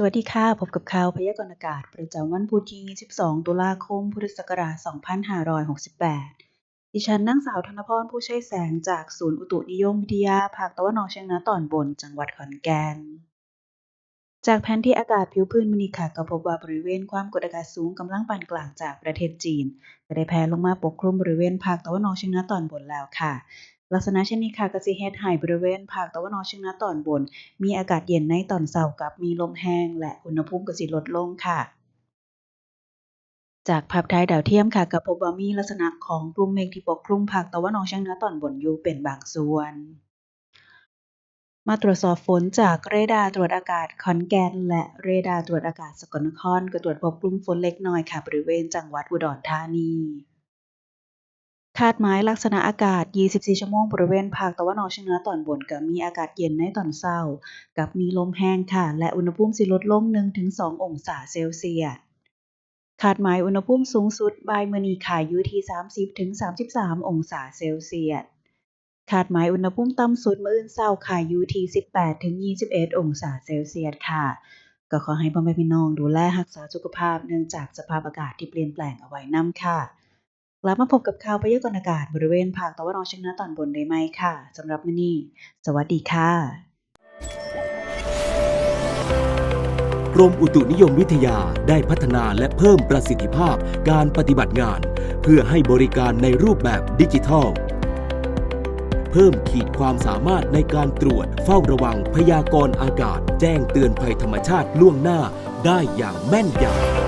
สวัสดีค่ะ พบกับข่าวพยากรณ์อากาศ ประจำวันพุธที่22ตุลาคม พุทธศักราช 2568 ดิฉันนางสาวธนพรผู้ใช้แสงจากศูนย์อุตุนิยมวิทยา ภาคตะวันออกเฉียงเหนือตอนบน จังหวัดขอนแก่น จากแผนที่อากาศผิวพื้นมื้อนี้ค่ะก็พบว่าบริเวณความกดอากาศสูงกำลังปานกลางจากประเทศจีนก็ได้แผ่ลงมาปกคลุมบริเวณภาคตะวันออกเฉียงเหนือตอนบนแล้วค่ะ ลักษณะเช่นนี้ค่ะก็สิเฮ็ดให้บริเวณภาคตะวันออกเฉียงเหนือตอนบน มีอากาศเย็นในตอนเช้ากับมีลมแห้งและอุณหภูมิก็สิลดลงค่ะจากภาพถ่ายดาวเทียมค่ะก็พบว่ามีลักษณะของกลุ่มเมฆที่ปกคลุมภาคตะวันออกเฉียงเหนือตอนบนอยู่เป็นบางส่วน มาตรวจสอบฝนจากเรดาร์ตรวจอากาศขอนแก่นและเรดาร์ตรวจอากาศสกลนครก็ตรวจพบกลุ่มฝนเล็กน้อยค่ะบริเวณจังหวัดอุดรธานี คาดหมายลักษณะอากาศ 24 ชั่วโมงบริเวณภาคตะวันออกเฉียงเหนือตอนบนก็มีอากาศเย็นในตอนเช้า กับมีลมแห้งค่ะ และอุณหภูมิสิลดลง 1-2 องศาเซลเซียสคาดหมายอุณหภูมิสูงสุดบ่ายมื้อนี้ค่ะอยู่ที่ 30-33 องศาเซลเซียสคาดหมายอุณหภูมิต่ำสุดมื้ออื่นเช้าค่ะอยู่ที่ 18-21 องศาเซลเซียสค่ะ ก็ขอให้พ่อแม่พี่น้องดูแลรักษาสุขภาพเนื่องจากสภาพอากาศที่เปลี่ยนแปลงเอาไว้นำค่ะ กลับมาพบกับข่าวพยากรณ์อากาศบริเวณภาคตะวันออกเฉียงเหนือตอนบนได้ไหมค่ะสำหรับมื้อนี้ สวัสดีค่ะ กรมอุตุนิยมวิทยาได้พัฒนาและเพิ่มประสิทธิภาพการปฏิบัติงาน เพื่อให้บริการในรูปแบบดิจิทัล เพิ่มขีดความสามารถในการตรวจเฝ้าระวังพยากรณ์อากาศ แจ้งเตือนภัยธรรมชาติล่วงหน้าได้อย่างแม่นยำ